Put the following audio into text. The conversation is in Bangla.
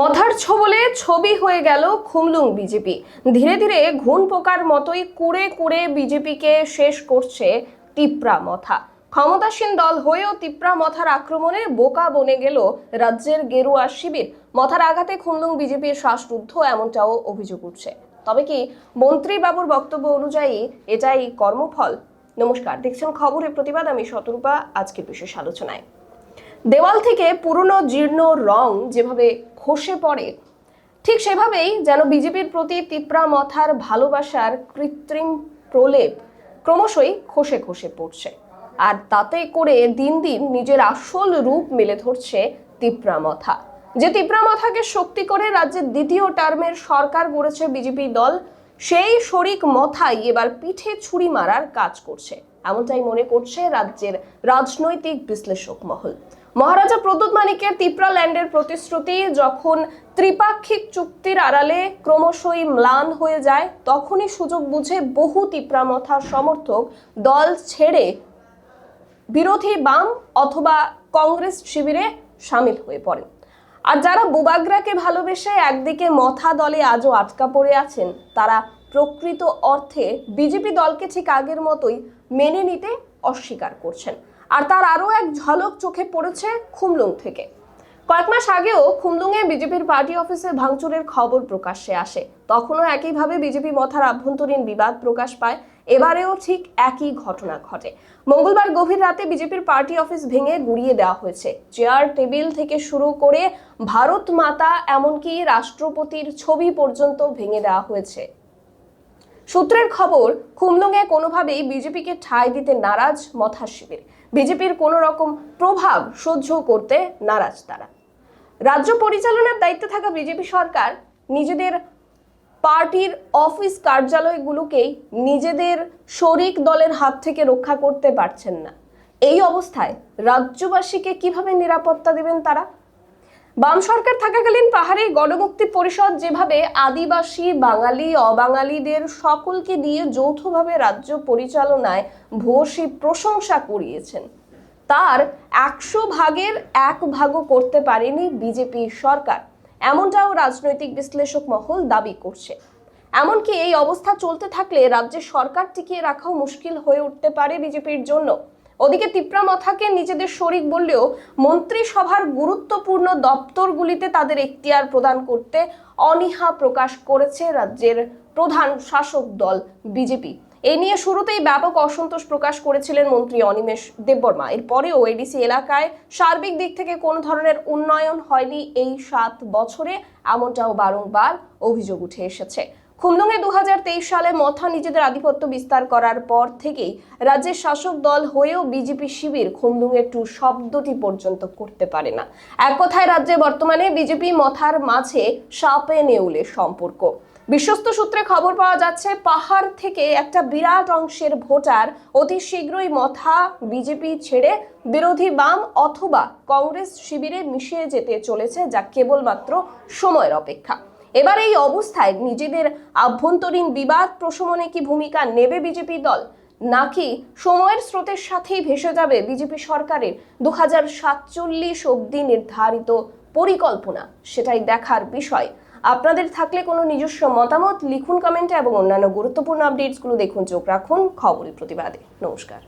মথার ছবলে ছবি হয়ে গেল খুমলুং বিজেপি। ধীরে ধীরে ঘুণ পোকার মতোই কুড়ে কুড়ে বিজেপিকে শেষ করছে তিপ্রা মথা। ক্ষমতাসীন দল হয়েও তিপ্রা মথার আক্রমণে বোকা বনে গেল রাজ্যের গেরুয়া শিবির। মথার আঘাতে খুমলুং বিজেপির শ্বাসরুদ্ধ এমনটাও অভিযোগ উঠছে। তবে কি মন্ত্রী বাবুর বক্তব্য অনুযায়ী এটাই কর্মফল? নমস্কার, দেখছেন খবরের প্রতিবাদ, আমি শতরূপা, আজকের বিশেষ আলোচনায়। দেওয়াল থেকে পুরনো, জীর্ণ রং যেভাবে খসে পড়ে, ঠিক সেভাবেই যেন বিজেপির প্রতি তিপ্রা মথার ভালোবাসার কৃত্রিম প্রলেপ ক্রমশই খসে খসে পড়ছে। আর তাতে করে দিন দিন নিজের আসল রূপ মেলে ধরছে তিপ্রা মথা। যে তিপ্রা মথাকে শক্তি করে রাজ্যের দ্বিতীয় টার্মের সরকার গড়েছে বিজেপি দল, সেই শরিক মথাই এবার পিঠে ছুরি মারার কাজ করছে। এমনটাই মনে করছে রাজ্যের রাজনৈতিক বিশ্লেষক মহল। মহারাজা প্রদ্যুৎ মানিকের তিপ্রা ল্যান্ডের প্রতিশ্রুতি যখন ত্রিপাক্ষিক চুক্তির আড়ালে ক্রমশই ম্লান হয়ে যায়, তখনই সুযোগ বুঝে বহু তিপ্রা মথার সমর্থক দল ছেড়ে বিরোধী বাম অথবা কংগ্রেস শিবিরে সামিল হয়ে পড়েন। আর যারা বুবাগ্রাকে ভালোবেসে একদিকে মথা দলে আজও আটকা পড়ে আছেন, তারা প্রকৃত অর্থে বিজেপি দলকে ঠিক আগের মতোই মেনে নিতে অস্বীকার করছেন। আর তার আরও এক ঝলক চোখে পড়েছে খুমলুং থেকে। কয়েক মাস আগেও খুমলুঙে বিজেপির পার্টি অফিসে ভাঙচুরের খবর প্রকাশ্যে আসে। তখনও একইভাবে বিজেপি মথার আভ্যন্তরীণ বিবাদ প্রকাশ পায়। এবারেও ঠিক একই ঘটনা ঘটে। মঙ্গলবার গভীর রাতে বিজেপির পার্টি অফিস ভেঙে গুড়িয়ে দেওয়া হয়েছে। চেয়ার, টেবিল থেকে শুরু করে ভারত মাতা এমনকি রাষ্ট্রপতির ছবি পর্যন্ত ভেঙে দেওয়া হয়েছে। সূত্রের খবর খুমলুঙে কোনোভাবেই বিজেপিকে ঠাঁই দিতে নারাজ মথা শিবির। বিজেপির কোনো রকম প্রভাব সহ্য করতে নারাজ তারা। রাজ্য পরিচালনার দায়িত্বে থাকা বিজেপি সরকার নিজেদের পার্টির অফিস কার্যালয়গুলোকেই নিজেদের শরিক দলের হাত থেকে রক্ষা করতে পারছেন না। এই অবস্থায় রাজ্যবাসীকে কীভাবে নিরাপত্তা দেবেন তারা? বাম সরকার থাকাকালীন পাহাড়ে গণমুক্তি পরিষদ যেভাবে আদিবাসী, বাঙালি, অবাঙালিদের সকলকে দিয়ে যৌথভাবে রাজ্য পরিচালনায় ভূয়সী প্রশংসা করিয়েছেন তার একশো ভাগের এক ভাগও করতে পারেনি বিজেপি সরকার। এমনটাও রাজনৈতিক বিশ্লেষক মহল দাবি করছে। এমনকি এই অবস্থা চলতে থাকলে রাজ্যের সরকার টিকিয়ে রাখাও মুশকিল হয়ে উঠতে পারে বিজেপির জন্য। ওদিকে তিপ্রা মথাকে নিজেদের শরিক বললেও মন্ত্রিসভার গুরুত্বপূর্ণ দপ্তরগুলিতে তাদের এখতিয়ার প্রদান করতে অনীহা প্রকাশ করেছে রাজ্যের প্রধান শাসক দল বিজেপি। এই নিয়ে শুরুতেই ব্যাপক অসন্তোষ প্রকাশ করেছিলেন মন্ত্রী অনিমেষ দেববর্মা। এরপরেও এডিসি এলাকায় সার্বিক দিক থেকে কোনো ধরনের উন্নয়ন হয়নি এই সাত বছরে, এমনটাও বারংবার অভিযোগ উঠে এসেছে। খুমলুঙে দু সালে মথা নিজেদের আধিপত্য বিস্তার করার পর থেকেই রাজ্যের শাসক দল হয়েও বিজেপি শিবির খুমলুঙে টু শব্দটি পর্যন্ত করতে পারে না। এক কথায় রাজ্যে বর্তমানে বিজেপি মথার মাঝে সাপে নেউলে সম্পর্ক। বিশ্বস্ত সূত্রে খবর পাওয়া যাচ্ছে, পাহাড় থেকে একটা বিরাট অংশের ভোটার অতি শীঘ্রই মথা বিজেপি ছেড়ে বিরোধী বাম অথবা কংগ্রেস শিবিরে মিশিয়ে যেতে চলেছে, যা কেবলমাত্র সময়ের অপেক্ষা। এবার এই অবস্থায় নিজেদের আভ্যন্তরীণ বিবাদ প্রশমনে কি ভূমিকা নেবে বিজেপি দল? নাকি সময়ের স্রোতের সাথেই ভেসে যাবে বিজেপি সরকারের দু হাজার সাতচল্লিশ অব্দি নির্ধারিত পরিকল্পনা? সেটাই দেখার বিষয়। আপনাদের থাকলে কোনো নিজস্ব মতামত লিখুন কমেন্টে এবং অন্যান্য গুরুত্বপূর্ণ আপডেটসগুলো দেখুন। চোখ রাখুন খবরের প্রতিবাদে। নমস্কার।